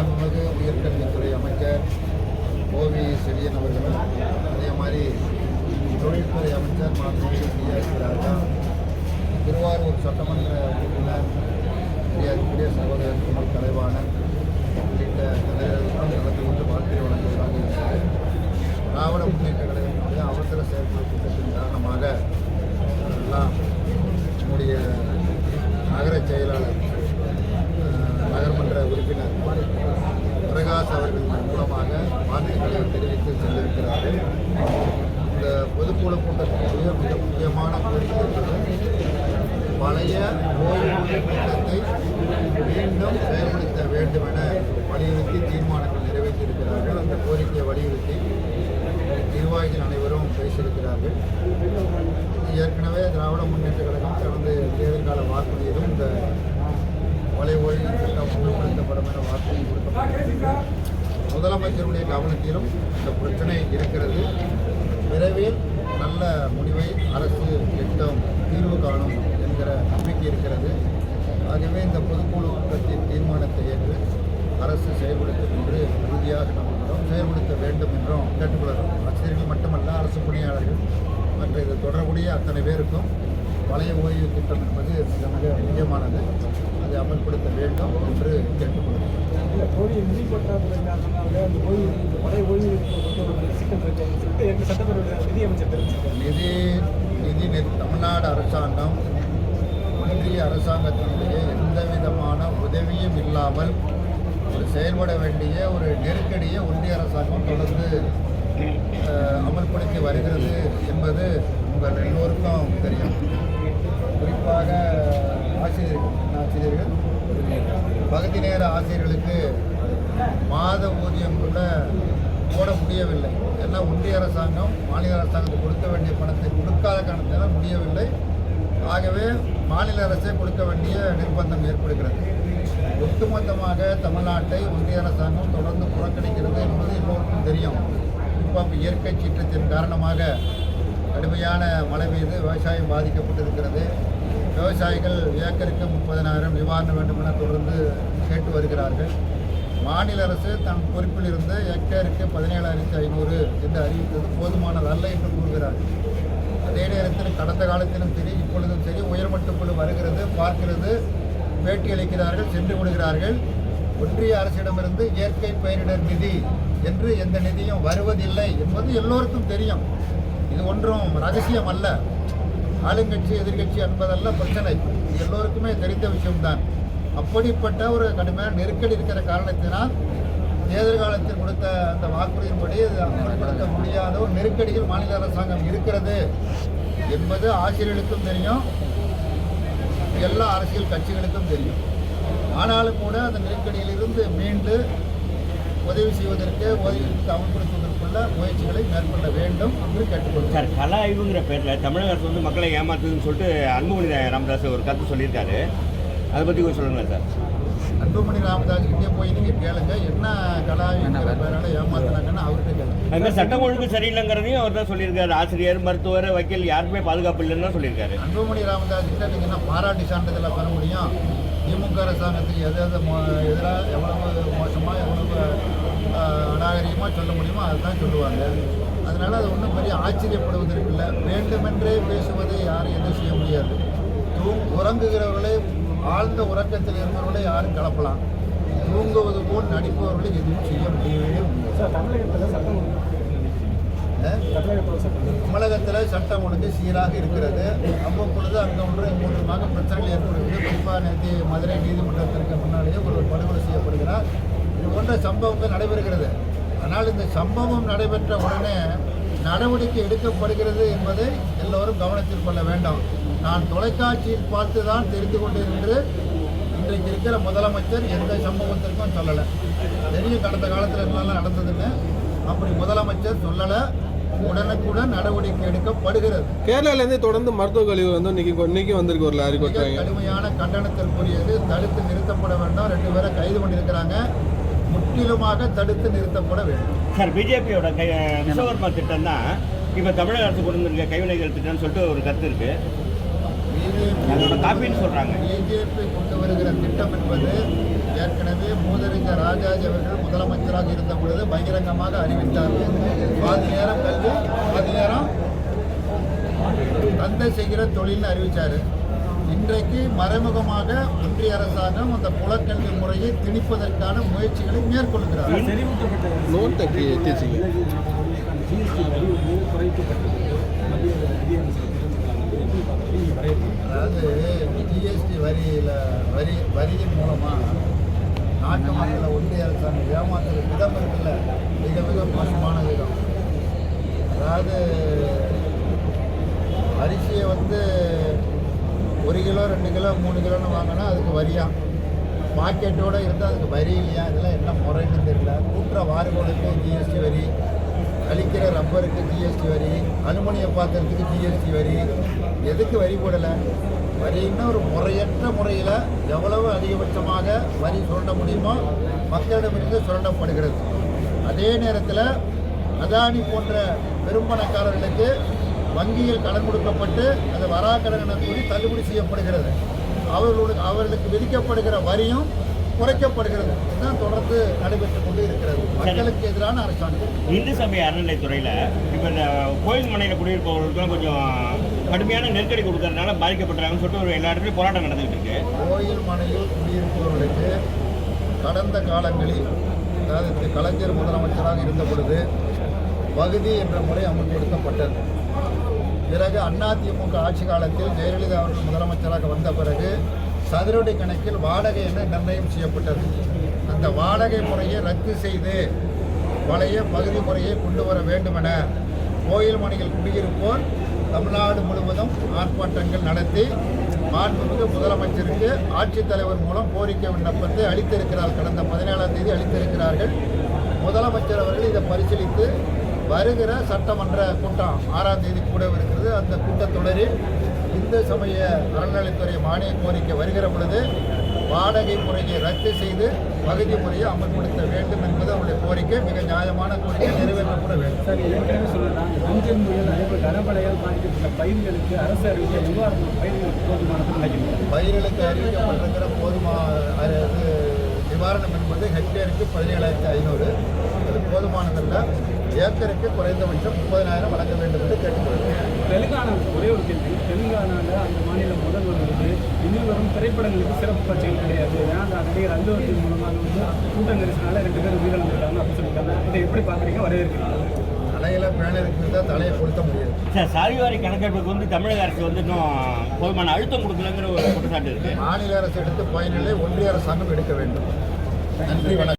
மாண்புமிகு உயர்கல்வித்துறை அமைச்சர் ஓவி செழியன் அவர்களும் அதே மாதிரி தொழில்துறை அமைச்சர் மாண்புமிகு ராஜா திருவாரூர் சட்டமன்ற உறுப்பினர் மரியாதைக்குரிய சகோதரர் குமல் கலைவாணன் உள்ளிட்ட தலைவர்களும் கலந்து கொண்டு வாழ்க்கை வழங்குவதாக இருக்கிறது. திராவிட முன்னேற்ற கழகத்தினுடைய அவசர செயல்பாடு திட்டத்தின் காரணமாக எல்லாம் நம்முடைய நகர செயலாளர் பிரகாஷ் மூலமாக வாழ்த்துக்களை தெரிவித்து சென்றிருக்கிறார்கள் இந்த பொதுக்குழு கூட்டத்தினுடைய மிக முக்கியமான கோரிக்கை என்பது பழைய ஓய்வூதிய திட்டத்தை மீண்டும் செயல்படுத்த வேண்டும் என வலியுறுத்தி தீர்மானங்கள் நிறைவேற்றியிருக்கிறார்கள். அந்த கோரிக்கையை வலியுறுத்தி நிர்வாகிகள் அனைவரும் பேசியிருக்கிறார்கள். ஏற்கனவே திராவிட முன்னேற்ற கழகம் கடந்த தேர்தல் கால வாக்குறுதியிலும் இந்த பழைய ஓய்வு திட்டம் அமல்படுத்தப்படும் என வாக்குறுதி கொடுக்கப்பட்டிருக்கிறது அமைச்சருடைய கவனத்திலும் இந்த பிரச்சனை இருக்கிறது. விரைவில் நல்ல முடிவை அரசு எட்டும் தீர்வு காணும் என்கிற நம்பிக்கை இருக்கிறது. ஆகவே இந்த பொதுக்குழு கூட்டத்தின் தீர்மானத்தை ஏற்று அரசு செயல்படுத்தும் என்று உறுதியாக நம்புகிறோம் செயல்படுத்த வேண்டும் என்றும் கேட்டுக்கொள்கிறோம். ஆசிரியர்கள் மட்டுமல்ல அரசு பணியாளர்கள் மற்ற இது தொடர்புடைய அத்தனை பேருக்கும் பழைய ஓய்வு திட்டம் என்பது மிக மிக முக்கியமானது அமல்படுத்த வேண்டும் என்று கேட்டுக்கொள்கிறோம் இல்லை கோயில் நிதி பற்றாக்குறை காரணமாக அந்த பழைய சிக்கல் இருக்குன்னு சொல்லிட்டு எங்கள் சட்டப்பேரவை நிதி அமைச்சர் தெரிவிச்சிருக்காரு? நிதி நிதி தமிழ்நாடு அரசாங்கம் ஒன்றிய அரசாங்கத்தினுடைய எந்த விதமான உதவியும் இல்லாமல் ஒரு செயல்பட வேண்டிய ஒரு நெருக்கடியை ஒன்றிய அரசாங்கம் தொடர்ந்து அமல்படுத்தி வருகிறது என்பது உங்கள் எல்லோருக்கும் தெரியும். குறிப்பாக ஆசிரியர்கள். பகுதி நேர ஆசிரியர்களுக்கு மாத ஊதியம் கூட போட முடியவில்லை. ஏன்னா ஒன்றிய அரசாங்கம் மாநில அரசாங்கத்துக்கு கொடுக்க வேண்டிய பணத்தை கொடுக்காத காரணத்தினால் முடியவில்லை. ஆகவே மாநில அரசே கொடுக்க வேண்டிய நிர்பந்தம் ஏற்படுகிறது. ஒட்டுமொத்தமாக தமிழ்நாட்டை ஒன்றிய அரசாங்கம் தொடர்ந்து புறக்கணிக்கிறது என்பது எல்லோருக்கும் தெரியும். குறிப்பாக இயற்கை சீற்றத்தின் காரணமாக கடுமையான மழை பெய்து விவசாயம் பாதிக்கப்பட்டிருக்கிறது. விவசாயிகள் ஏக்கருக்கு முப்பதனாயிரம் நிவாரணம் வேண்டும் என தொடர்ந்து கேட்டு வருகிறார்கள். மாநில அரசு தன் பொறுப்பில் இருந்து ஏக்கருக்கு பதினேழாயிரத்தி ஐநூறு என்று அறிவித்தது போதுமானதல்ல என்று கூறுகிறார்கள். அதே நேரத்தில் கடந்த காலத்திலும் சரி இப்பொழுதும் சரி உயர்மட்ட குழு வருகிறது பார்க்கிறது பேட்டி அளிக்கிறார்கள் சென்று விடுகிறார்கள். ஒன்றிய அரசிடமிருந்து இயற்கை பேரிடர் நிதி என்று எந்த நிதியும் வருவதில்லை என்பது எல்லோருக்கும் தெரியும். இது ஒன்றும் ரகசியம் அல்ல. ஆளுங்கட்சி எதிர்க்கட்சி என்பதல்ல பிரச்சனை. இது எல்லோருக்குமே தெரிந்த விஷயம்தான். அப்படிப்பட்ட ஒரு கடுமையான நெருக்கடி இருக்கிற காரணத்தினால் தேர்தல் காலத்தில் கொடுத்த அந்த வாக்குறுதியின்படி அமல்படுத்த முடியாத ஒரு நெருக்கடியில் மாநில அரசாங்கம் இருக்கிறது என்பது ஆசிரியர்களுக்கும் தெரியும். எல்லா அரசியல் கட்சிகளுக்கும் தெரியும். ஆனாலும் கூட அந்த நெருக்கடியிலிருந்து மீண்டு உதவி செய்வதற்கு உதவி அமல்படுத்துவதற்குள்ள முயற்சிகளை மேற்கொள்ள வேண்டும் என்று கேட்டுக்கொள்கிறேன் சார் கல ஆய்வுங்கிற பேரில் தமிழக அரசு வந்து மக்களை ஏமாத்துதுன்னு சொல்லிட்டு அன்புமணி ராமதாஸ் ஒரு கருத்து சொல்லியிருக்காரு. அதை பற்றி கொஞ்சம் சொல்லுங்களேன் சார். அன்புமணி ராமதாஸ் கிட்டே போய் நீங்க கேளுங்க. என்ன கலாவிங்கிற பேரால ஏமாத்தினாங்கன்னு அவர்கிட்ட கேளுங்க. அது மாதிரி சட்டம் ஒழுங்கு சரியில்லைங்கிறதையும் அவர் தான் சொல்லியிருக்காரு. ஆசிரியர் மருத்துவர் வக்கீல் யாருக்குமே பாதுகாப்பு இல்லைன்னு தான் சொல்லியிருக்காரு. அன்புமணி ராமதாஸ் கிட்ட நீங்க என்ன பாராட்டு சான்றிதழை பெற முடியும்? திமுக அரசாங்கத்துக்கு எது எது எதிராக எவ்வளவு மோசமா எவ்வளவு ஆஹ், அநாகரிகமா சொல்ல முடியுமோ அதுதான் சொல்லுவாங்க. அதனால அது ஒன்றும் பெரிய ஆச்சரியப்படுவதற்கு இல்லை. வேண்டுமென்றே பேசுவதை யாரும் எதுவும் செய்ய முடியாது. தூ உறங்குகிறவர்களை ஆழ்ந்த உறக்கத்தில் இருந்தவர்களை யாரும் கலப்பலாம். தூங்குவது போல் நடிப்பவர்களை எதுவும் செய்ய முடியவே தமிழகத்தில் சட்டம் ஒழுங்கு சீராக இருக்கிறது. அவ்வப்பொழுது அங்கே ஒன்று மூன்றுமாக பிரச்சனைகள் ஏற்படுகிறது. குறிப்பாக நேற்று மதுரை நீதிமன்றத்திற்கு முன்னாலேயே ஒரு படுகொலை செய்யப்படுகிறார் இது போன்ற சம்பவங்கள் நடைபெறுகிறது. ஆனால் இந்த சம்பவம் நடைபெற்ற உடனே நடவடிக்கை எடுக்கப்படுகிறது என்பதை எல்லோரும் கவனத்தில் கொள்ள வேண்டும். நான் தொலைக்காட்சியில் பார்த்து தான் தெரிந்து என்று இன்றைக்கு இருக்கிற முதலமைச்சர் எந்த சம்பவத்திற்கும் சொல்லலை. தெரியும் கடந்த காலத்தில் என்னெல்லாம் நடந்ததுன்னு அப்படி முதலமைச்சர் சொல்லலை. உடனுக்குடன் நடவடிக்கை எடுக்கப்படுகிறது. கேரளாலேருந்து தொடர்ந்து மருத்துவ கழிவு வந்து இன்னைக்கு இன்னைக்கு வந்திருக்கு ஒரு லாரி கடுமையான கண்டனத்திற்குரியது. தடுத்து நிறுத்தப்பட வேண்டும். ரெண்டு பேரை கைது பண்ணியிருக்கிறாங்க. முற்றிலுமாக தடுத்து நிறுத்தப்பட வேண்டும். சார் பிஜேபியோட கை விஸ்வகர்மா திட்டம் தான் இப்போ தமிழக அரசு கொண்டு வந்திருக்க கைவினைகள் திட்டம்னு சொல்லிட்டு ஒரு கருத்து இருக்கு. அதோட காப்பின்னு சொல்றாங்க. பிஜேபி கொண்டு வருகிற திட்டம் என்பது ஏற்கனவே மூதறிஞர் ராஜாஜி அவர்கள் முதலமைச்சராக இருந்த பொழுது பகிரங்கமாக அறிவித்தார். பாதி நேரம் கல்வி பாதி நேரம் தந்தை செய்கிற தொழில்னு அறிவிச்சார். இன்றைக்கு மறைமுகமாக ஒன்றிய அரசாங்கம் அந்த புலக்கல்வி முறையை திணிப்பதற்கான முயற்சிகளை மேற்கொள்கிறார். அதாவது ஜிஎஸ்டி வரியில் வரி வரியின் மூலமாக நாட்டு மக்களை ஒன்றிய அரசாங்கம் ஏமாத்துற விதம் இருக்குல்ல மிக மிக மோசமான விதம் அதாவது அரிசியை வந்து ஒரு கிலோ ரெண்டு கிலோ மூணு கிலோன்னு வாங்கினா அதுக்கு வரியா? பாக்கெட்டோடு இருந்தால் அதுக்கு வரி இல்லையா? இதெல்லாம் என்ன முறைன்னு தெரியல. கூட்டுற வாறுகளுக்கு ஜிஎஸ்டி வரி அழிக்கிற ரப்பருக்கு ஜிஎஸ்டி வரி அலுமினிய பாத்திரத்துக்கு ஜிஎஸ்டி வரி. எதுக்கு வரி போடலை? வரின்னா ஒரு முறையற்ற முறையில் எவ்வளவு அதிகபட்சமாக வரி சுரண்ட முடியுமோ மக்களிடமிருந்து சுரண்டப்படுகிறது. அதே நேரத்தில் அதானி போன்ற பெரும்பணக்காரர்களுக்கு வங்கியில் கடன் கொடுக்கப்பட்டு அது வராக்கடன் என கூறி தள்ளுபடி செய்யப்படுகிறது. அவர்களுக்கு அவர்களுக்கு விதிக்கப்படுகிற வரியும் குறைக்கப்படுகிறது. இதுதான் தொடர்ந்து நடைபெற்றுக் கொண்டு இருக்கிறது. மக்களுக்கு எதிரான அரசாங்கம். இந்து சமய அறநிலைத்துறையில் இப்போ இந்த கோயில் மனையில் குடியிருப்பவர்களுக்குலாம் கொஞ்சம் கடுமையான நெருக்கடி கொடுக்கறதுனால பாதிக்கப்பட்டுறாங்கன்னு சொல்லிட்டு ஒரு எல்லா இடத்துலையும் போராட்டம் நடந்துகிட்டு இருக்கு. கோயில் மனையில் குடியிருப்பவர்களுக்கு கடந்த காலங்களில் அதாவது கலைஞர் முதலமைச்சராக இருந்த பொழுது பகுதி என்ற முறை அமல்படுத்தப்பட்டது. பிறகு அதிமுக ஆட்சி காலத்தில் ஜெயலலிதா அவர்கள் முதலமைச்சராக வந்த பிறகு சதுரடி கணக்கில் வாடகை என நிர்ணயம் செய்யப்பட்டது? அந்த வாடகை முறையை ரத்து செய்து பழைய பகுதி முறையை கொண்டு வர வேண்டுமென கோயில் மனையில் குடியிருப்போர் தமிழ்நாடு முழுவதும் ஆர்ப்பாட்டங்கள் நடத்தி மாண்புமிகு முதலமைச்சருக்கு ஆட்சித்தலைவர் மூலம் கோரிக்கை விண்ணப்பத்தை அளித்திருக்கிறார். கடந்த பதினேழாம் தேதி அளித்திருக்கிறார்கள். முதலமைச்சர் அவர்கள் இதை பரிசீலித்து வருகிற சட்டமன்ற கூட்டம் ஆறாம் தேதி கூட இருக்கிறது அந்த கூட்டத்தொடரில் இந்து சமய அறநிலைத்துறை மானிய கோரிக்கை வருகிற பொழுது வாடகை முறையை ரத்து செய்து பகுதி முறையை அமல்படுத்த வேண்டும் என்பது அவருடைய கோரிக்கை. மிக நியாயமான கோரிக்கை நிறைவேற்றப்பட வேண்டும். சார் ஏற்கனவே சொல்லலாம் புயல் கனமழையால் பாதிக்கப்பட்ட பயிர்களுக்கு அரசு அறிவிக்க பயிர்களுக்கு நினைக்கிறேன் பயிர்களுக்கு அறிவிக்கப்பட்டிருக்கிற போதுமா அது நிவாரணம் என்பது ஹெக்டேருக்கு பதினேழாயிரத்தி ஐநூறு. அது போதுமானதல்ல. ஏக்கருக்கு குறைந்தபட்சம் முப்பதினாயிரம் வழங்க வேண்டும் என்று கேட்டுக்கொள்கிறேன். தெலுங்கானா ஒரே ஒரு கேள்வி. தெலுங்கானாவில் அந்த மாநில முதல்வர் வந்து இனி வரும் திரைப்படங்களுக்கு சிறப்பு காட்சிகள் கிடையாது. ஏன்னா அந்த நடிகர் அலுவலகத்தின் மூலமாக வந்து கூட்ட நெரிசனால ரெண்டு பேரும் உயிரிழந்திருக்காங்க அப்படின்னு சொல்லியிருக்காங்க. இதை எப்படி பார்க்குறீங்க? வரவேற்கிறீங்க தலையில பேனருக்கு இருந்தால் தலையை கொளுத்த முடியாது. சார் சாதிவாரி கணக்கெடுப்புக்கு வந்து தமிழக அரசு வந்து இன்னும் போதுமான அழுத்தம் கொடுக்கலங்கிற ஒரு குற்றச்சாட்டு இருக்கு. மாநில அரசு எடுத்து பயனில்லை ஒன்றிய அரசாங்கம் எடுக்க வேண்டும். நன்றி வணக்கம்.